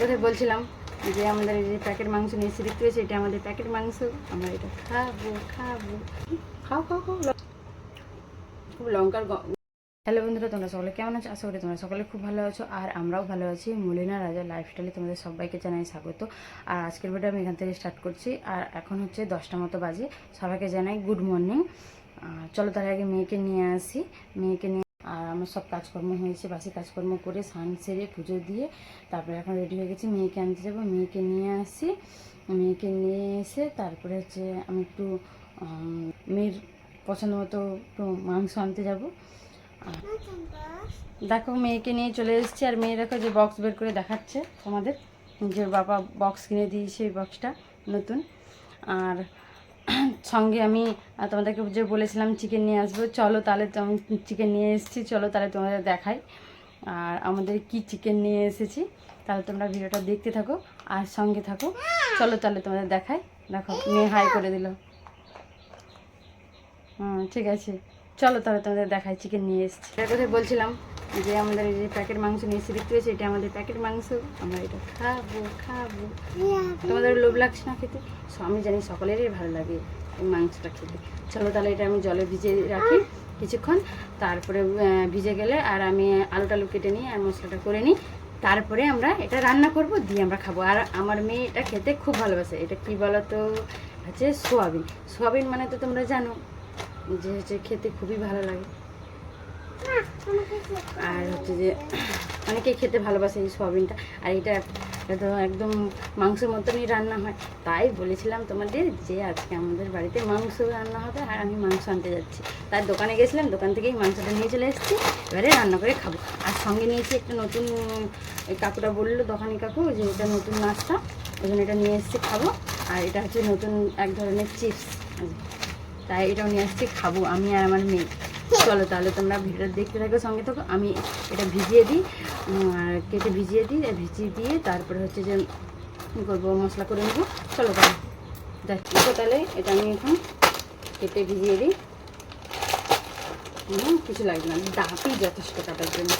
কোথায় বলছিলাম যে আমাদের এই যে প্যাকেট মাংস নিয়ে দেখতে পেয়েছি এটা আমাদের প্যাকেট মাংস। আমরা এটা খাব খাব। খাও খাও খাও। খুব লঙ্কার হ্যালো বন্ধুরা, তোমরা সকলে কেমন আছো? আশা করি তোমরা সকলে খুব ভালো আছো, আর আমরাও ভালো আছি। মলিনা রাজা লাইফস্টাইলে তোমাদের সবাইকে জানাই স্বাগত। আর আজকের ভিডিও আমি এখান থেকে স্টার্ট করছি। আর এখন হচ্ছে দশটা মতো বাজে। সবাইকে জানাই গুড মর্নিং চলো তার আগে মেয়েকে নিয়ে আসি। মেয়েকে নিয়ে আমার সব কাজকর্ম হয়েছে, বাসি কাজকর্ম করে স্নান সেরে পুজো দিয়ে তারপরে এখন রেডি হয়ে গেছি, মেয়েকে আনতে যাব, মেয়েকে নিয়ে আসি। মেয়েকে নিয়ে এসে তারপরে হচ্ছে আমি একটু মেয়ের পছন্দ মতো একটু মাংস আনতে যাব। দেখো মেয়েকে নিয়ে চলে এসেছি, আর মেয়ে দেখো যে বক্স বের করে দেখাচ্ছে তোমাদের। যে বাবা বক্স কিনে দিয়েছে এই বক্সটা নতুন। আর সঙ্গে আমি তোমাদেরকে যে বলেছিলাম চিকেন নিয়ে আসব, চলো তাহলে আমি চিকেন নিয়ে এসেছি, চলো তাহলে তোমাদের দেখাই। আর আমাদের কি চিকেন নিয়ে এসেছি, তাহলে তোমরা ভিডিওটা দেখতে থাকো, আর সঙ্গে থাকো। চলো তাহলে তোমাদের দেখাই। দেখো, মেয়ে হাই করে দিল। হুম, ঠিক আছে। চলো তাহলে তোমাদের দেখাই চিকেন নিয়ে এসেছি। বলছিলাম? যে আমাদের এই যে প্যাকেট মাংস নিয়ে এসে দেখতে পেয়েছি, এটা আমাদের প্যাকেট মাংস। আমরা এটা খাব খাব। তোমাদের লোভ লাগছে না খেতে? আমি জানি সকলেরই ভালো লাগে এই মাংসটা খেতে। চলো তাহলে এটা আমি জলে ভিজিয়ে রাখি কিছুক্ষণ। তারপরে ভিজে গেলে আর আমি আলু টালু কেটে নিই আর মশলাটা করে নিই। তারপরে আমরা এটা রান্না করব, দিয়ে আমরা খাব। আর আমার মেয়ে এটা খেতে খুব ভালোবাসে। এটা কি বলো তো হচ্ছে সোয়াবিন। সোয়াবিন মানে তো তোমরা জানো যে হচ্ছে খেতে খুবই ভালো লাগে। আর হচ্ছে যে, অনেকেই খেতে ভালোবাসে এই সোয়াবিনটা। আর এটা তো একদম মাংসের মতনই রান্না হয়। তাই বলেছিলাম তোমাদের যে আজকে আমাদের বাড়িতে মাংস রান্না হবে আর আমি মাংস আনতে যাচ্ছি। তার দোকানে গেছিলাম, দোকান থেকেই মাংসটা নিয়ে চলে এসেছি। এবারে রান্না করে খাব। আর সঙ্গে নিয়েছি একটা নতুন কাকুটা বলল, দোকানি কাকু, যে এটা নতুন নাস্তা। ওই জন্য এটা নিয়ে এসেছি খাব। আর এটা হচ্ছে নতুন এক ধরনের চিপস। তাই এটাও নিয়ে আসছি খাব আমি আর আমার মেয়ে। চলো তাহলে তোমরা ভিডিওটা দেখতে থাকো সঙ্গে থাকো। আমি এটা ভিজিয়ে দিই আর কেটে ভিজিয়ে দিই আর ভিজিয়ে দিয়ে তারপরে হচ্ছে যে কী করব মশলা করে নেব। চলো তাহলে দেখো তাহলে এটা আমি এখন কেটে ভিজিয়ে দিই। হুম কিছু লাগবে না ডাবই যথেষ্ট কাটার জন্য।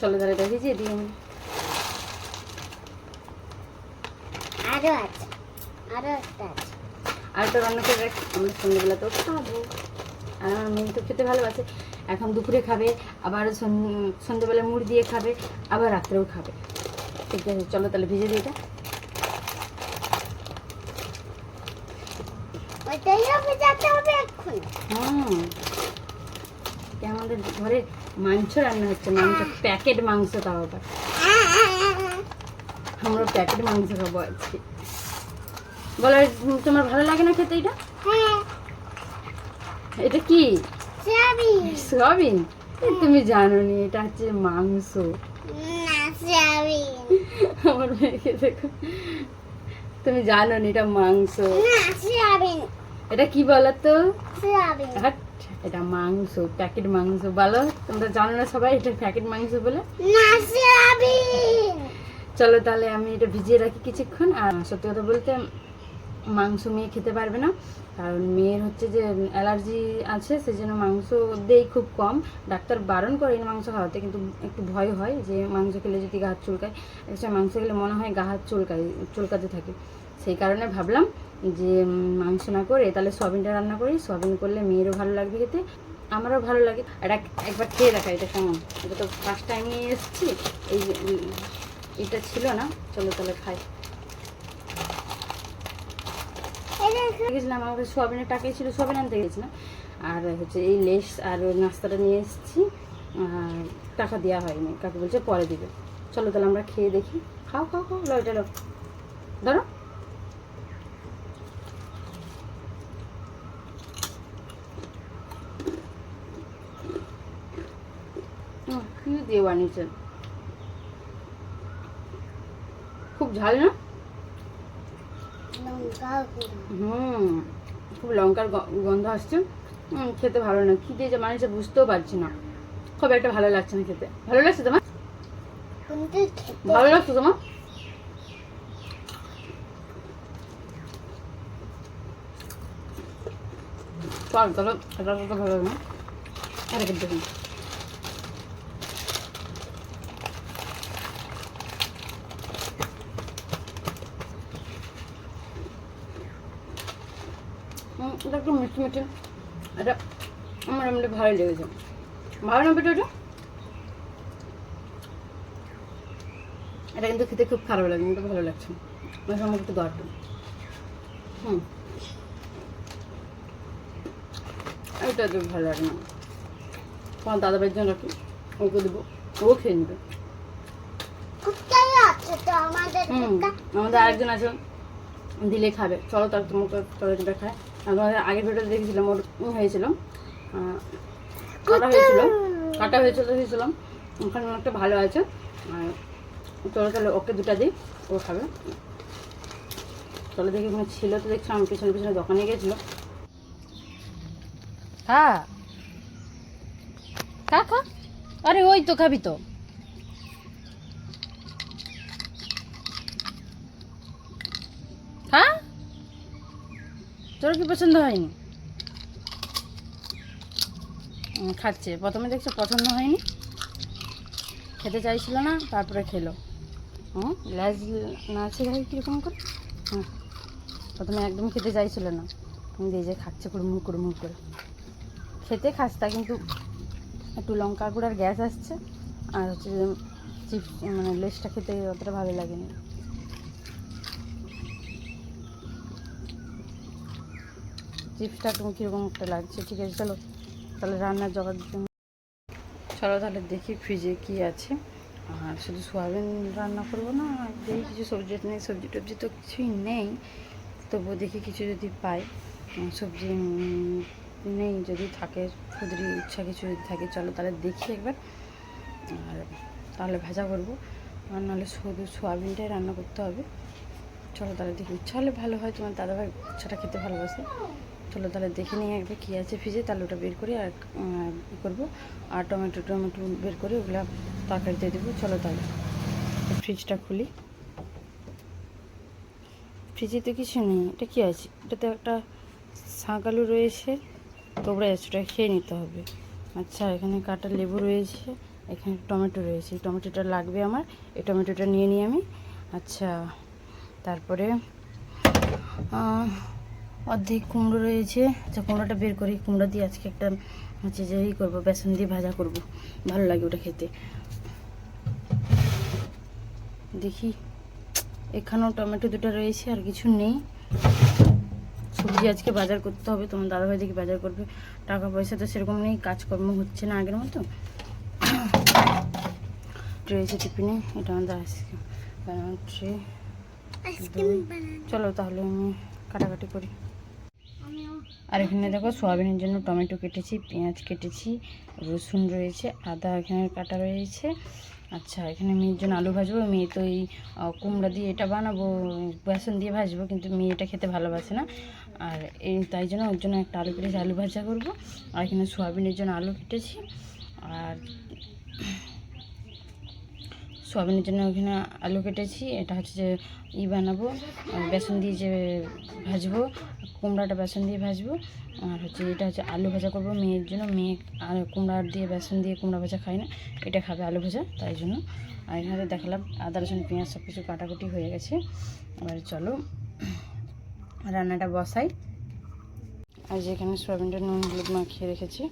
চলো তাহলে এটা ভিজিয়ে দিই আমি। আরও আছে আরও একটা আছে। আর তো রান্না করে রাখি আমরা সন্ধ্যেবেলাতেও খাব। আর আমার মেয়ে তো খেতে ভালোবাসে। এখন দুপুরে খাবে আবার সন- সন্ধ্যেবেলা মুড়ি দিয়ে খাবে আবার রাত্রেও খাবে। ঠিক আছে চলো তাহলে ভিজে দিই এটা। আমাদের ঘরে মাংস রান্না হচ্ছে মাংস প্যাকেট মাংস তাও আবার। আমরা প্যাকেট মাংস খাব আজকে। বলো তোমার ভালো লাগে না খেতে এটা? হ্যাঁ। এটা কি? যাবি সয়াবিন? তুমি জানো নি এটা হচ্ছে মাংস। আমার মেয়েকে দেখো। তুমি জানো না এটা মাংস। এটা কি বলো তো? এটা মাংস প্যাকেট মাংস বলো। তোমরা জানো না সবাই এটা প্যাকেট মাংস বলে? চলো তাহলে আমি এটা ভিজিয়ে রাখি কিছুক্ষণ। আর সত্যি কথা বলতে মাংস মেয়ে খেতে পারবে না। কারণ মেয়ের হচ্ছে যে অ্যালার্জি আছে, সেজন্য মাংস দেই খুব কম। ডাক্তার বারণ করেন মাংস খাওয়াতে, কিন্তু একটু ভয় হয় যে, মাংস খেলে যদি গা হাত চুলকায় এক্সট্রা মাংস খেলে মনে হয় গা হাত চুলকায়, চুলকাতে থাকে। সেই কারণে ভাবলাম যে মাংস না করে, তাহলে সয়াবিনটা রান্না করি। সয়াবিন করলে মেয়েরও ভালো লাগবে খেতে, আমারও ভালো লাগে। আর একবার খেয়ে দেখা, এটা কেমন? এটা তো ফার্স্ট টাইম নিয়ে এসেছি। এই এটা ছিল না, চলো তাহলে খাই। গেছিলাম আমাকে সোয়াবিনের টাকাই ছিল, সোয়াবিন আনতে গেছিলাম। আর হচ্ছে এই লেস আর ওই নাস্তাটা নিয়ে এসেছি। টাকা দেওয়া হয়নি, কাকু বলছে পরে দিবে। চলো তাহলে আমরা খেয়ে দেখি। খাও খাও খাও লো এটা লো ধরো। দিয়ে বানিয়েছেন খুব ঝাল না? হুম, খুব লঙ্কার গন্ধ আসছে। খেতে ভালো না কী দিয়েছে মানুষে বুঝতেও পারছি না। খুব একটা ভালো লাগছে না খেতে। ভালো লাগছে তোমার? ভালো লাগছে তোমার? চল চলো ভালো না আর দেখুন এটা একটু মিষ্টি মিষ্টি। এটা আমার এমনি ভালোই লেগেছে। ভালো না পেটে এটা কিন্তু খেতে খুব খারাপ লাগে, কিন্তু ভালো লাগছে। ওই সময় একটু দরকার হুম। এটা তো ভালো লাগে না। তোমার দাদা ভাইয়ের জন্য রাখি। ওকে দেবো। ও খেয়ে নেবে। আমাদের? আরেকজন আছে। দিলে খাবে। চলো তার তোমাকে তরকারিটা খায় তোমাদের আগের ভিডিওতে দেখেছিলাম ওর ই হয়েছিল। আহ, কাটা হয়েছিল। কাটা হয়েছিল হয়েছিলাম ওখানে অনেকটা ভালো আছে। চলো তাহলে ওকে দুটা দিই ও খাবে। চলো দেখি ওখানে ছিল তো দেখছিলাম পিছনে পিছনে দোকানে গেছিল হ্যাঁ খা খা। আরে ওই তো খাবি তো হ্যাঁ তোর কি পছন্দ হয়নি? খাচ্ছে। প্রথমে দেখছ পছন্দ হয়নি। খেতে চাইছিল না, তারপরে খেলো। হুম ল্যাজ না ভাই কীরকম করে? হুম প্রথমে একদম খেতে চাইছিল না। এই যে খাচ্ছে কুড়মুড় কুড়মুড় করে। খেতে খাস্তা কিন্তু একটু লঙ্কা গুঁড়ার গ্যাস আসছে। আর হচ্ছে চিপস মানে লেসটা খেতে অতটা ভালো লাগেনি। চিপসটা একটু কীরকম একটা লাগছে? ঠিক আছে, চলো। তাহলে রান্নার জোগাড় জন্য চলো তাহলে দেখি ফ্রিজে কি আছে। আর শুধু সোয়াবিন রান্না করব না দেখি কিছু সবজি নেই সবজি টবজি তো কিছুই নেই। তবুও দেখি কিছু যদি পাই। সবজি নেই যদি থাকে, খুদরি, ইচ্ছা কিছু যদি থাকে, চলো তাহলে দেখি একবার। আর তাহলে ভাজা করব। আর নাহলে শুধু সোয়াবিনটাই রান্না করতে হবে। চলো তাহলে দেখি, ইচ্ছা হলে ভালো হয়। তোমার দাদাভাই ইচ্ছাটা খেতে ভালোবাসে। চলো তাহলে দেখে নিয়ে একবার কী আছে ফ্রিজে, তাহলে ওটা বের করে আর ই করব। আর টমেটো টমেটো বের করে ওগুলা তরকারিতে দেবো। চলো তাহলে, ফ্রিজটা খুলি। ফ্রিজে তো কিছু নেই, এটা কী আছে? এটাতে একটা শাঁক আলু রয়েছে তোবড়া আছে ওটা খেয়ে নিতে হবে। আচ্ছা এখানে কাটা লেবু রয়েছে, এখানে টমেটো রয়েছে। টমেটোটা লাগবে আমার, এই টমেটোটা নিয়ে নিই আমি। আচ্ছা তারপরে অর্ধেক কুমড়ো রয়েছে। আচ্ছা কুমড়োটা বের করি। কুমড়ো দিয়ে আজকে একটা হচ্ছে যে ই করব বেসন দিয়ে ভাজা করব। ভালো লাগে ওটা খেতে। দেখি। এখানেও টমেটো দুটো রয়েছে আর কিছু নেই। সবজি আজকে বাজার করতে হবে তোমার দাদাভাই দেখি বাজার করবে। টাকা পয়সা তো সেরকম নেই কাজকর্ম হচ্ছে না আগের মতো। রয়েছে টিফিনে এটা আমাদের আইসক্রিম ট্রে আইসক্রিম চলো তাহলে আমি কাটাকাটি করি। আর এখানে দেখো সোয়াবিনের জন্য টমেটো কেটেছি, পেঁয়াজ কেটেছি, রসুন রয়েছে, আদা এখানে কাটা রয়েছে। আচ্ছা এখানে মেয়ের জন্য আলু ভাজবো, মেয়ে তো এই কুমড়া দিয়ে এটা বানাবো, বেসন দিয়ে ভাজবো, কিন্তু মেয়ে এটা খেতে ভালোবাসে না। আর এই, তাই জন্য ওর জন্য একটা আলু কেটেছি আলু ভাজা করব। আর এখানে সোয়াবিনের জন্য আলু কেটেছি। আর সোয়াবিনের জন্য ওখানে আলু কেটেছি, এটা হচ্ছে যে ই বানাবো বেসন দিয়ে যে ভাজবো, কুমড়াটা বেসন দিয়ে ভাজবো, আর হচ্ছে এটা হচ্ছে আলু ভাজা করব মেয়ের জন্য, মেয়ে আর কুমড়া দিয়ে বেসন দিয়ে কুমড়া ভাজা খায় না, এটা খাবে আলু ভাজা, তাই জন্য। আর এখানে দেখালাম আদা, রসুন, পেঁয়াজ সব কিছু কাটাকুটি হয়ে গেছে, এবার চলো রান্নাটা বসাই। আর যেখানে সোয়াবিনটা নুন, হলুদ মাখিয়ে রেখেছি,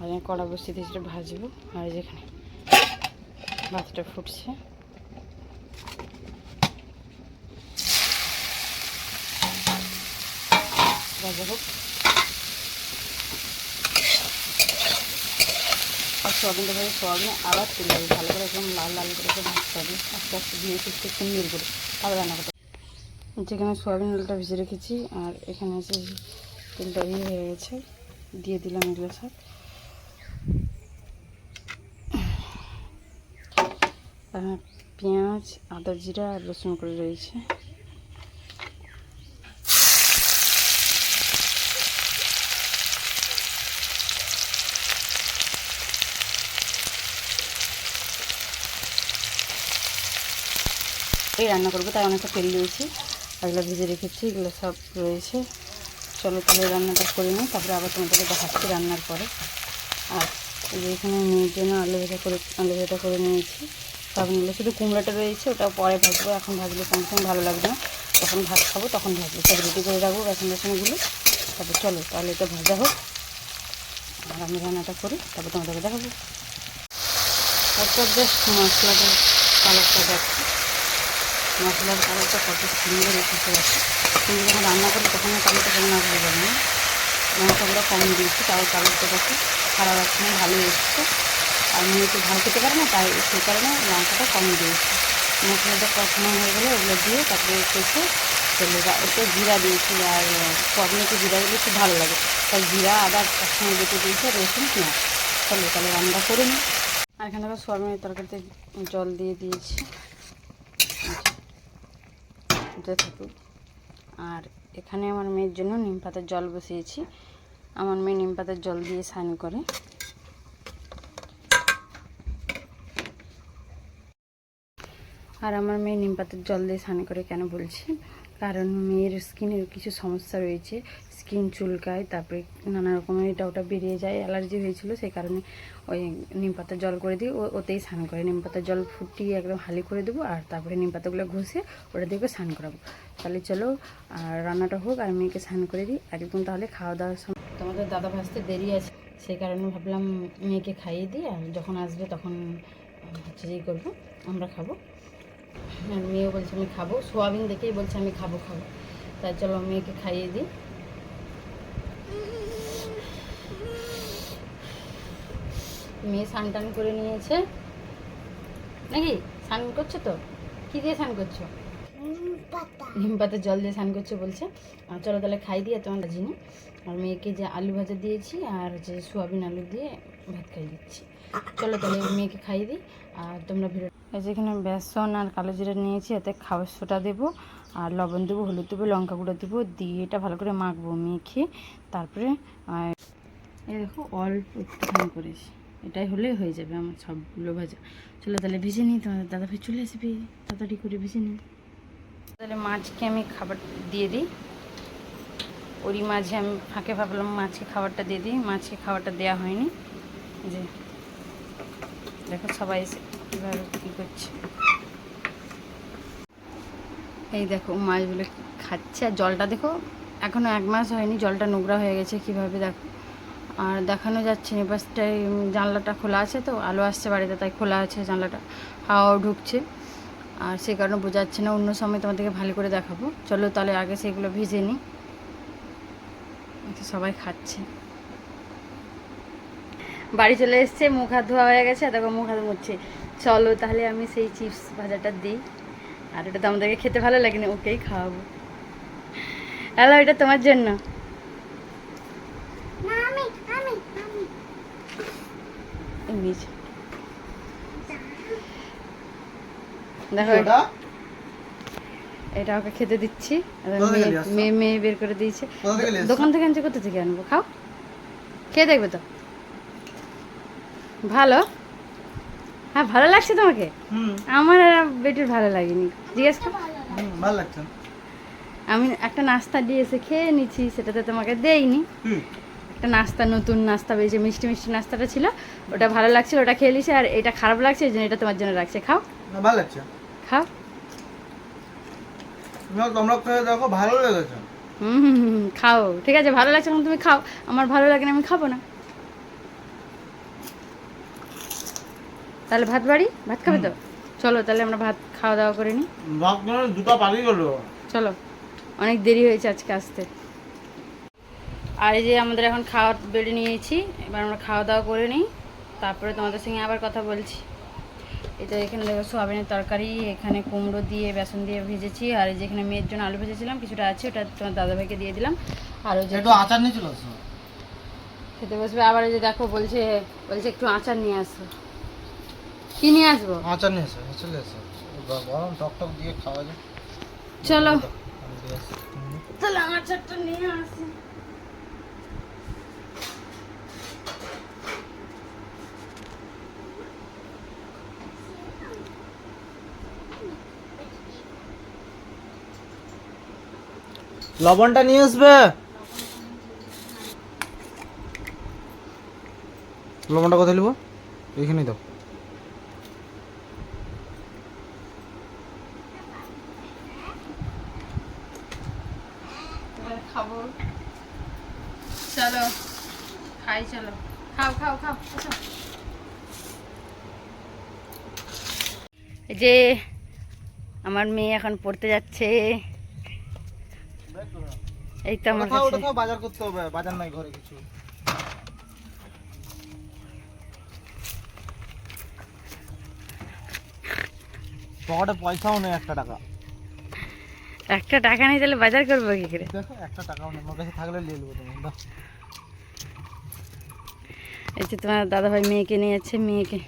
আর কড়া বসিয়ে দিয়ে সেটা ভাজবো, আর যেখানে ভাতটা ফুটছে। হোক। আর সোয়াবিনটা ভাজা সোয়াবিন আবার তুলে হবে ভালো করে একদম লাল লাল করে ভাজতে হবে। আস্তে আস্তে দিয়ে একটু একটু মিল করে তারপর রান্না করতে। যেখানে সোয়াবিন আলুটা ভেজে রেখেছি, আর এখানে আছে তেলটা ইয়ে হয়ে গেছে, দিয়ে দিলাম এগুলো সব পেঁয়াজ, আদা জিরা আর রসুন করে রয়েছে। এই রান্না করব তাই অনেকটা তেল দিয়েছি। এগুলো ভেজে রেখেছি, এগুলো সব রয়েছে। চলো তাহলে রান্নাটা করে নিই, তারপরে আবার তোমাদেরকে দেখাচ্ছি রান্নার পরে। আর এখানে মেয়ের জন্য আলু ভাজা করে আলু ভাজা করে নিয়েছি। সবগুলো, শুধু কুমড়োটা রয়েছে, ওটা পরে ভাজবো, এখন ভাজলে সঙ্গে ভালো লাগবে না। তখন ভাত খাব তখন ভাজবো। সব রেডি করে রাখব, বেসন বেসনগুলো তারপর চলো, তাহলে এটা ভাজা হোক। আর আমি রান্নাটা করি, তারপর তোমাদেরকে দেখাবো। তারপর জাস্ট মশলাটা কালারটা দেখো। মশলার কালারটা কত সুন্দর এসেছে দেখো। তুমি যখন রান্না করি তখন কালারটা কেমন আসবে যাবে না। লঙ্কাগুলো কম দিয়েছি, তাও কালারটা দেখো। খারাপ আসছে না ভালো এসছে। আর আমি তো ঝাল খেতে পারে না, তাই সেই কারণে লঙ্কাটা কম দিয়েছি। মশলাটা কষানো হয়ে গেলে ওগুলো দিয়ে তারপরে কষে যা একটু জিরা দিয়েছি আর সবগুলোকে জিরা দিলে খুব ভালো লাগে। তাই জিরা, আদা একসঙ্গে বেটে দিয়েছি, রসুন পেঁয়াজ। চলো তাহলে রান্না করে নিই। আর এখানে দেখো সোয়াবিনের তরকারিতে জল দিয়ে দিয়েছি। এটা আর এখানে আমার মেয়ের জন্য নিম পাতার জল বসিয়েছি। আমার মেয়ে নিম পাতার জল দিয়ে স্নান করে। আর আমার মেয়ে নিম পাতার জল দিয়ে স্নান করে কেন বলছি? কারণ মেয়ের স্কিনের কিছু সমস্যা রয়েছে, স্কিন চুলকায়, তারপরে নানা রকমের এটা ওটা বেরিয়ে যায়, অ্যালার্জি হয়েছিল, সেই কারণে ওই নিম পাতার জল করে দিই ওতেই স্নান করে। নিম পাতার জল ফুটিয়ে একদম হালি করে দেবো আর তারপরে নিম পাতাগুলো ঘষে ওটা দিয়ে স্নান করাবো। তাহলে চলো, আর রান্নাটা হোক আর মেয়েকে স্নান করে দিই, একদম তাহলে খাওয়া দাওয়ার সময় তোমাদের দাদা ভাসতে দেরি আছে, সেই কারণে ভাবলাম মেয়েকে খাইয়ে দিই, আর যখন আসবে তখন হচ্ছে যেই করব, আমরা খাব। আর মেয়েও বলছে আমি খাব। সোয়াবিন দেখেই বলছে আমি খাব খাব। তাই চলো মেয়েকে খাইয়ে দিই। মেয়ে স্নান টান করে নিয়েছে। নাকি? স্নান করছ তো? কী দিয়ে স্নান করছ? নিম পাতা। জল দিয়ে স্নান করছে বলছে। চলো তাহলে খাই দিয়ে তোমার জিনি আর মেয়েকে যে আলু ভাজা দিয়েছি আর যে সোয়াবিন আলু দিয়ে ভাত খাই দিচ্ছি। চলো তাহলে মেয়েকে খাইয়ে দিই আর তোমরা ভিডিও এই যে এখানে বেসন আর কালো জিরা নিয়েছি, এতে খাবার সোটা দেবো আর লবণ দেবো, হলুদ দেবো, লঙ্কা গুঁড়ো দেবো, দিয়ে এটা ভালো করে মাখবো মেখে। তারপরে এই দেখো অল্প একটুখানি করেছি। এটাই হলেই হয়ে যাবে আমার সবগুলো ভাজা। চলো তাহলে ভেজে নিই, তোমাদের দাদা ভাই চলে আসবে। তাড়াতাড়ি করে ভেজে নিই। তাহলে মাছকে আমি খাবার দিয়ে দিই। ওরই মাঝে আমি ফাঁকে ভাবলাম মাছকে খাবারটা দিয়ে দিই মাছকে খাবারটা দেওয়া হয়নি। যে, দেখো সবাই এসে কীভাবে কী করছে। এই দেখো মাছগুলো খাচ্ছে, আর জলটা দেখো এখনও এক মাস হয়নি, জলটা নোংরা হয়ে গেছে কীভাবে দেখো। আর দেখানো যাচ্ছে না জানলাটা খোলা আছে তো, আলো আসছে বাড়িতে, তাই খোলা আছে জানলাটা, হাওয়াও ঢুকছে। আর সে কারণে বোঝাচ্ছে না, অন্য সময় তোমাদেরকে ভালো করে দেখাবো। চলো তাহলে আগে সেগুলো ভেজে নিই। সবাই খাচ্ছে। বাড়ি চলে এসছে মুখ হাত ধোয়া হয়ে গেছে দেখো মুখ হাত মুছছে। চলো তাহলে আমি সেই চিপস ভাজাটা দিই। আর এটা তো আমাদেরকে খেতে ভালো লাগে না ওকেই খাওয়াবো। হ্যালো এটা তোমার জন্য। দেখো এটা ওকে খেতে দিচ্ছি। মেয়ে- মেয়ে বের করে দিয়েছে? দোকান থেকে আনছে কোথা থেকে আনব? খাও। খেয়ে দেখবে তো। ভালো? হ্যাঁ ভালো লাগছে তোমাকে? হুম। আমার আর বেটির ভালো লাগেনি। জিজ্ঞেস কর। ভালো লাগছে। আমি একটা নাস্তা দিয়ে এসে খেয়ে নিচ্ছি সেটাতে তোমাকে দেইনি। একটা নাস্তা নতুন নাস্তা বেরিয়েছে মিষ্টি মিষ্টি নাস্তাটা ছিল ওটা ভালো লাগছিল ওটা খেয়ে নিছি আর এটা খারাপ লাগছে এই জন্য এটা তোমার জন্য রাখছে। খাও। ভালো লাগছে। খাও। না, তোমরা খেয়ে দেখো ভালো লেগেছে। হুম খাও। ঠিক আছে ভালো লাগছে এখন তুমি খাও। আমার ভালো লাগে না আমি খাব না। তাহলে ভাত বাড়ি? ভাত খাবে তো? চলো তাহলে আমরা ভাত খাওয়া দাওয়া করে নিই। ভাব করে দুটো পালিয়ে গেলো। চলো অনেক দেরি হয়েছে আজকে আসতে। আর এই যে আমাদের এখন খাওয়া বেড়ে নিয়েছি এবার আমরা খাওয়া দাওয়া করে নিই। তারপরে তোমাদের সঙ্গে আবার কথা বলছি। তো এখানে দেখো সোয়াবিনের তরকারি এখানে কুমড়ো দিয়ে বেসন দিয়ে ভেজেছি। আর এই যে এখানে মেয়ের জন্য আলু ভেজেছিলাম কিছুটা আছে ওটা তোমার দাদাভাইকে দিয়ে দিলাম। আর ওই যে একটু আচার নিয়ে চলে আসো। খেতে বসবে। আবার এই যে দেখো বলছে বলছে একটু আচার নিয়ে আসো। কি নিয়ে আসব? আচার নিয়ে এসো চলে এসো গরম টক টক দিয়ে খাওয়া যায় চলো। তাহলে আচারটা নিয়ে আসি। লবণটা নিয়ে আসবে। লবণটা কোথায় নিব? এইখানেই দাও। চলো। খাও খাও যে, আমার মেয়ে এখন পড়তে যাচ্ছে। এই তো আমার কোথাও বাজার করতে হবে বাজার নাই ঘরে কিছু। পকেটে পয়সাও নেই একটা টাকা। একটা টাকা নেই তাহলে বাজার করব কি করে? দেখো একটা টাকাও নেই আমার কাছে থাকলে নিয়ে নেব তুমি এই যে তোমার দাদাভাই মেয়েকে নিয়ে যাচ্ছে মেয়েকে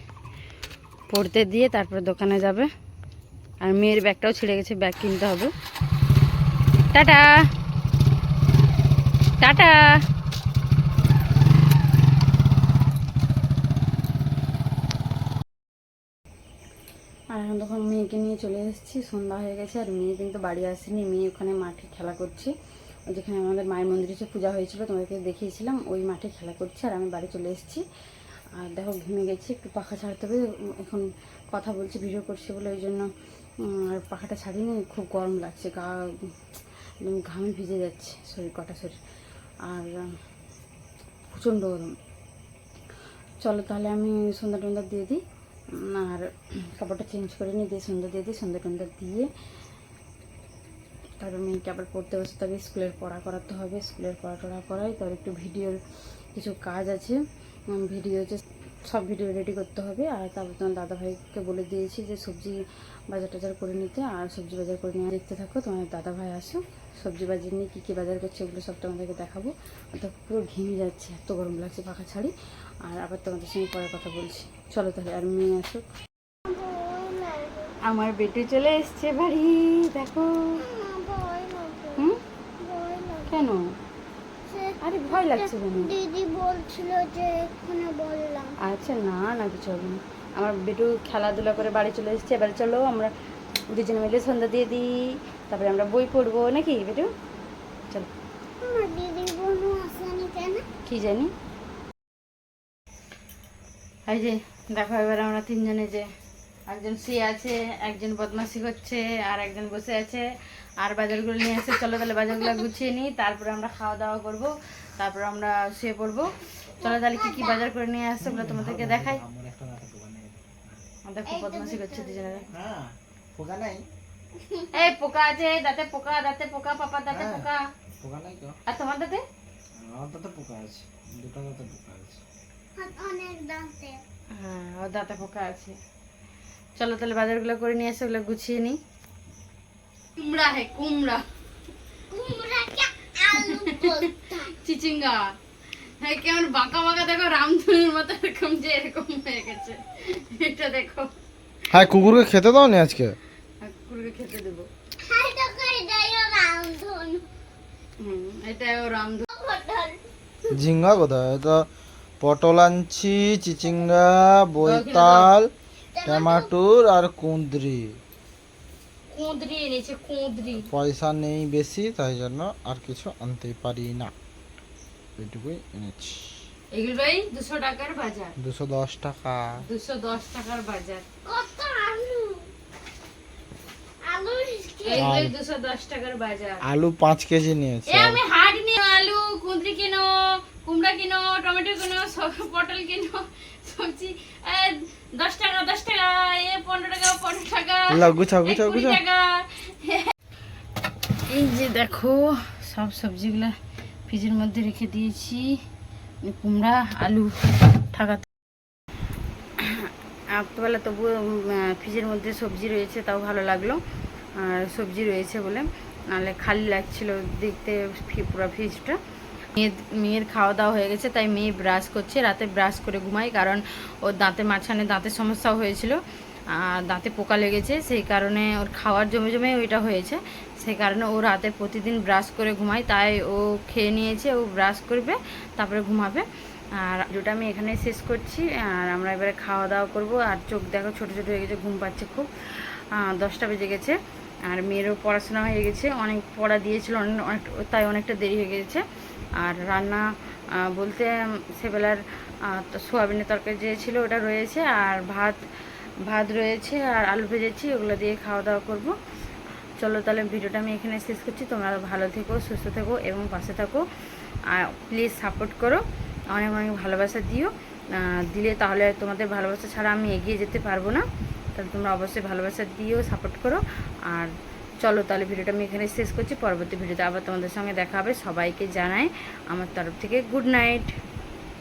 পড়তে দিয়ে তারপরে দোকানে যাবে। আর মেয়ের ব্যাগটাও ছিঁড়ে গেছে ব্যাগ কিনতে হবে। টাটা! টাটা। আর এখন তখন মেয়েকে নিয়ে চলে এসেছি, সন্ধ্যা হয়ে গেছে আর মেয়ে কিন্তু বাড়ি আসেনি, মেয়ে ওখানে মাঠে খেলা করছে। যেখানে আমাদের মায়ের মন্দিরে যে পূজা হয়েছিল তোমাদেরকে দেখিয়েছিলাম, ওই মাঠে খেলা করছে আর আমি বাড়ি চলে এসেছি। আর দেখো ঘেমে গেছি, একটু পাখা ছাড়তে হবে, এখন কথা বলছি, ভিডিও করছি বলে ওই জন্য আর পাখাটা ছাড়িনি, খুব গরম লাগছে, গা ঘামে ভিজে যাচ্ছে শরীর, কটা শরীর। আর প্রচণ্ড গরম। চলো তাহলে আমি সন্ধ্যা টন্দা দিয়ে দিই। আর কাপড়টা চেঞ্জ করে নিয়ে দিয়ে সন্ধ্যা দিয়ে দিই। সন্ধ্যা টন্দা দিয়ে তারপর মেয়েকে আবার পড়তে বসতে হবে। স্কুলের পড়া করাতে হবে। স্কুলের পড়া টড়া করাই। তারপর একটু ভিডিওর কিছু কাজ আছে। ভিডিও যে সব ভিডিও রেডি করতে হবে। আর তারপর তোমার দাদাভাইকে বলে দিয়েছি যে সবজি বাজার টাজার করে নিতে। আর সবজি বাজার করে নিয়ে দেখতে থাকো। তোমার দাদাভাই আসো সবজি বাজার নিয়ে কী কী বাজার করছে ওগুলো সব তোমাদেরকে দেখাবো। দেখো পুরো ঘেমে যাচ্ছে এত গরম লাগছে পাখা ছাড়ি। আর আবার তোমাদের সঙ্গে পরে কথা বলছি। চলো তাহলে আর মেয়ে আসুক। আমার বেটু চলে এসছে বাড়ি দেখো। হুম? কেন? আরে ভয় লাগছে কেন? দিদি বলছিল যে এক্ষুনি বললাম। আচ্ছা না না কিছু হবে না। আমার বেটু খেলাধুলা করে বাড়ি চলে এসেছে। এবার চলো আমরা দুজনে মিলে সন্ধ্যা দিয়ে দিই তারপরে আমরা বই পড়ব নাকি বেটু? চলো। আমার দিদি বোনও আসেনি কেন? কি জানি। এই যে দেখো এবার আমরা তিনজনে যে একজন শুয়ে আছে একজন বদমাশি করছে আর একজন বসে আছে আর বাজারগুলো নিয়ে এসে চলো তাহলে বাজারগুলো গুছিয়ে নিই তারপরে আমরা খাওয়া দাওয়া করব তারপর আমরা শুয়ে পড়ব। চলো তাহলে কি কি বাজার করে নিয়ে আসছে ওগুলো তোমাদেরকে দেখাই। খুব বদমাশি করছে দুজনে হ্যাঁ। পোকা নাই? এই পোকা আছে দাঁতে পোকা দাঁতে পোকা পাপা দাঁতে হ্যাঁ। পোকা। পোকা নাই তো। আর তোমার দাঁতে? আমার দাঁতে পোকা আছে দুটো দাঁতে পোকা আছে। অনেক দাঁতে। হ্যাঁ ওর দাঁতে পোকা আছে। চলো তাহলে বাজারগুলো করে নিয়ে এসে ওগুলো গুছিয়ে নিই। কুমড়া হে কুমড়া। কুমড়াকে আলু চিচিঙ্গা। হ্যাঁ কেমন বাঁকা বাঁকা দেখো রামধনুর মতো এরকম যে এরকম হয়ে গেছে। এটা দেখো। হ্যাঁ কুকুরকে খেতে দাও নি আজকে? আর কুকুরকে খেতে দেবো। খাই তো খাই যাইও রামধন। হুম এটাও রামধনু। পটল ঝিঙ্গা কোথায়? তো পটল আনছি চিচিঙ্গা বৈতাল টমাটোর আর কুঁদরি। কুঁদরি এনেছে কুঁদরি। পয়সা নেই বেশি তাই জন্য আর কিছু আনতে পারি না। এইটুকুই এনেছি। এগুলোই দুশো টাকার বাজার। দুশো দশ টাকা। দুশো দশ টাকার বাজার। কত আলু? আলু এইগুলোই দুশো দশ টাকার বাজার। আলু পাঁচ কেজি নিয়েছি। আমি হাট নিয়ে আলু কুঁদরি কিনো কুমড়া কিনো টমেটো কিনো সব- পটল কিনো সবজি এ, দশ টাকা দশ টাকা এ পনেরো টাকা পনেরো টাকা লাও, গুছাও, এ, গুছাও, কুড়ি টাকা। এই যে দেখো সব সবজিগুলা ফ্রিজের মধ্যে রেখে দিয়েছি। কুমড়া, আলু ঠাকা রাত্রবেলা তবুও ফ্রিজের মধ্যে সবজি রয়েছে, তাও ভালো লাগল। আর সবজি রয়েছে বলে। নাহলে খালি লাগছিল দেখতে পুরো ফ্রিজটা। মেয়ের মেয়ের খাওয়া দাওয়া হয়ে গেছে, তাই মেয়ে ব্রাশ করছে। রাতে ব্রাশ করে ঘুমাই কারণ ওর দাঁতের মাঝখানে দাঁতের সমস্যা হয়েছিল। আর দাঁতে পোকা লেগেছে, সেই কারণে ওর খাওয়ার জমে জমে ওইটা হয়েছে। সেই কারণে ও রাতে প্রতিদিন ব্রাশ করে ঘুমায়, তাই ও খেয়ে নিয়েছে, ও ব্রাশ করবে, তারপরে ঘুমাবে। আর ভিডিওটা আমি এখানে শেষ করছি, আর আমরা এবারে খাওয়া দাওয়া করব, আর চোখ দেখো ছোটো ছোটো হয়ে গেছে, ঘুম পাচ্ছে খুব। দশটা বেজে গেছে, আর মেয়েরও পড়াশোনা হয়ে গেছে, অনেক পড়া দিয়েছিল, অনেক তাই অনেকটা দেরি হয়ে গেছে। আর রান্না বলতে সেবেলার সোয়াবিনের তরকারি যে ছিল ওটা রয়েছে, আর ভাত ভাত রয়েছে, আর আলু ভেজেছি, ওগুলো দিয়ে খাওয়া দাওয়া করব। চলো তাহলে ভিডিওটা আমি এখানে শেষ করছি। তোমরা ভালো থেকো, সুস্থ থেকো এবং পাশে থাকো। আর প্লিজ সাপোর্ট করো। অনেক অনেক ভালোবাসা দিও। দিলে তাহলে তোমাদের ভালোবাসা ছাড়া আমি এগিয়ে যেতে পারব না। তাহলে তোমরা অবশ্যই ভালোবাসা দিও সাপোর্ট করো। আর চলো তাহলে ভিডিওটা আমি এখানে শেষ করছি। পরবর্তী ভিডিওতে আবার তোমাদের সঙ্গে দেখা হবে। সবাইকে জানাই আমার তরফ থেকে গুড নাইট